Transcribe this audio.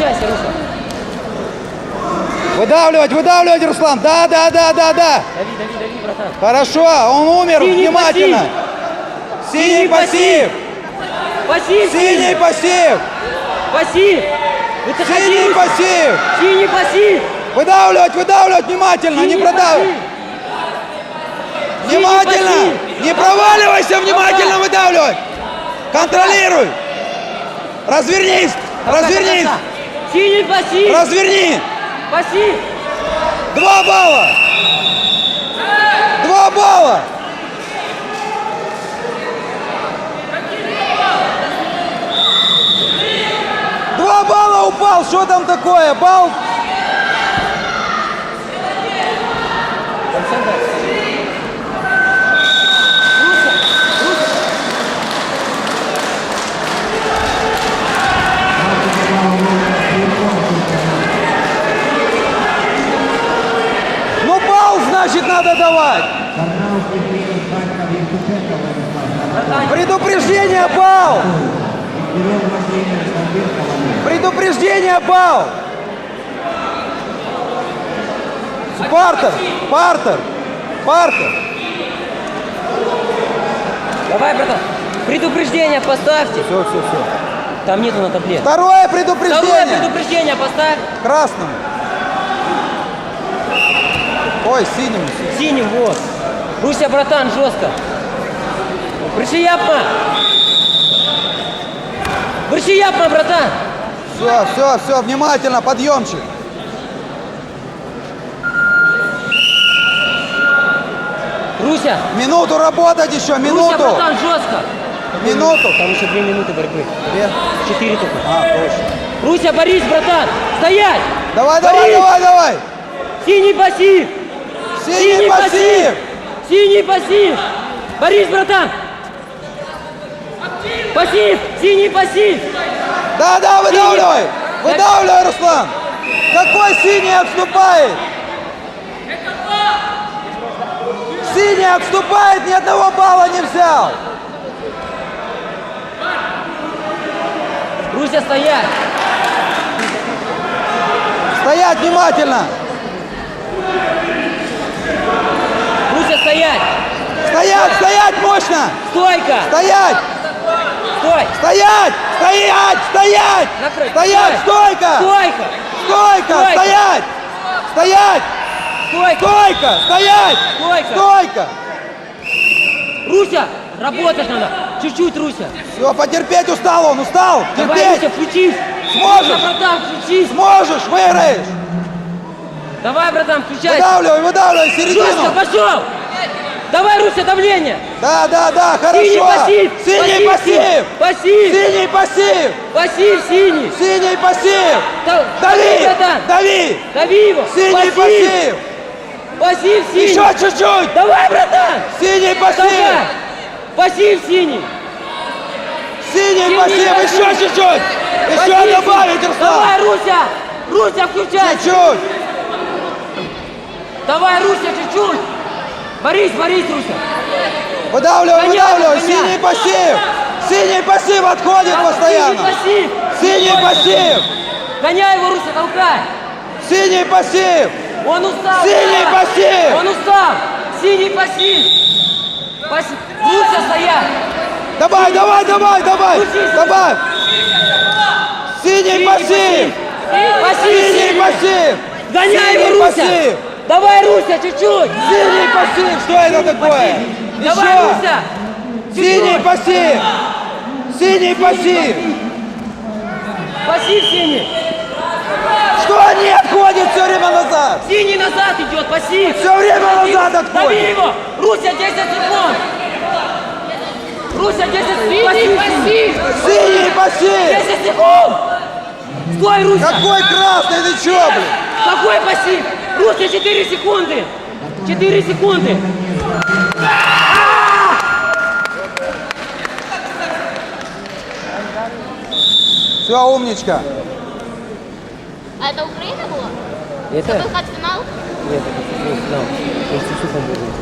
Включайся, Руся. Выдавливать, выдавливать, Руслан. Да, да, да, да, да. Дави, дави, дави, братан. Хорошо, он умер, Синий внимательно. Синий Синий пассив. Пассив, Синий пассив. пассив. Выходи, Синий пассив. Синий пассив. Выдавливать, выдавливать внимательно, не Синий продавливай. пассив. Внимательно! пассив. Не проваливайся, внимательно выдавливай! Контролируй! Развернись! Развернись! Синий пассив. Разверни! Пассив. Два балла! Два балла! Два балла упал! Что там такое? Балл? Ну значит, надо давать! Предупреждение, балл! Предупреждение, балл! Партер! Партер! Партер! Давай, братан. Предупреждение поставьте. Все, все, все. Там нету на табле. Второе Второе предупреждение! предупреждение поставь. Красному. Ой, синему. Синим, вот. Руся, братан, жестко. Брыши япма. Брыши япма, братан. Все, все, все, внимательно, подъемчик. Руся. Минуту работать еще, Руся, минуту. братан, жестко. Минуту. Там еще две минуты борьбы. Две. Четыре только. А, точно. Руся, борись, братан. Стоять. Давай, давай, Борис! давай, давай. Синий пассив. Синий пассив. Синий пассив. Борис, братан. Пассив. Синий пассив. Да, да, выдавливай. Синий. Выдавливай, Руслан. Какой синий отступает? Синий отступает, ни одного балла не взял. Руся, стоять. Стоять внимательно. Руся, стоять. Стоять, стоять мощно. Стойка. Стоять, Стой. стоять, стоять, стоять. Накрыть. Стоять, Стой. стойка. Стойка. Стойка, стоять. Стоять, Стойка. стойка, стоять. Стойка. Стойка. Руся, работать надо. Чуть-чуть, Руся. Все, потерпеть устал он, устал. Давай, Терпеть. Руся, включись. Сможешь. Руся, братан, включись. Сможешь, выиграешь. Давай, братан, включайся. Выдавливай, выдавливай Жестко, середину. пошел. Давай, Руся, давление. Да, да, да, Синий хорошо. пассив. Синий пассив. Пассив. Синий пассив. Пассив, синий. Синий пассив. Да- Дави, дави. Дави его. Синий пассив. Пассив, синий. Еще чуть-чуть. Давай, братан. Синий Давай. пассив. Пассив, синий. Синий Синий пассив. пассив. Еще чуть-чуть. Еще Пассив. добавить, Руслан. Давай, Руся. Руся, включайся. Чуть-чуть. Давай, Руся, чуть-чуть. Борись, борись, Руся. Выдавливай, Гоняй, выдавливай. Синий пассив. Синий пассив отходит постоянно. Синий пассив. Синий пассив. Гоняй его, Руся, толкай. Синий пассив. Он устал. Синий устал. пассив. Он устал. Синий пассив. Пассив. Руся, стоять. Давай, давай, давай, давай. Крутись. Добавь. Синий пассив. Пассив. Синий пассив. Гоняй Синий его, Руся. пассив. Давай, Руся, чуть-чуть. Синий пассив. Что это такое? Давай, Еще. Руся. Синий Чуть-чуть. пассив. Синий пассив. Пассив синий. Что они отходят все время назад? Синий назад идет, пассив. Все время Пассив. назад Дави отходят. его. Руся, 10 секунд. Руся, 10 секунд. Пассив, пассив. Синий пассив. 10 секунд. Стой, Руся. Какой красный, ты че, блин? Какой пассив? Руся, 4 секунды. 4 секунды. Все, умничка. А это Украина была? Это? Выход в финал? Нет, это финал.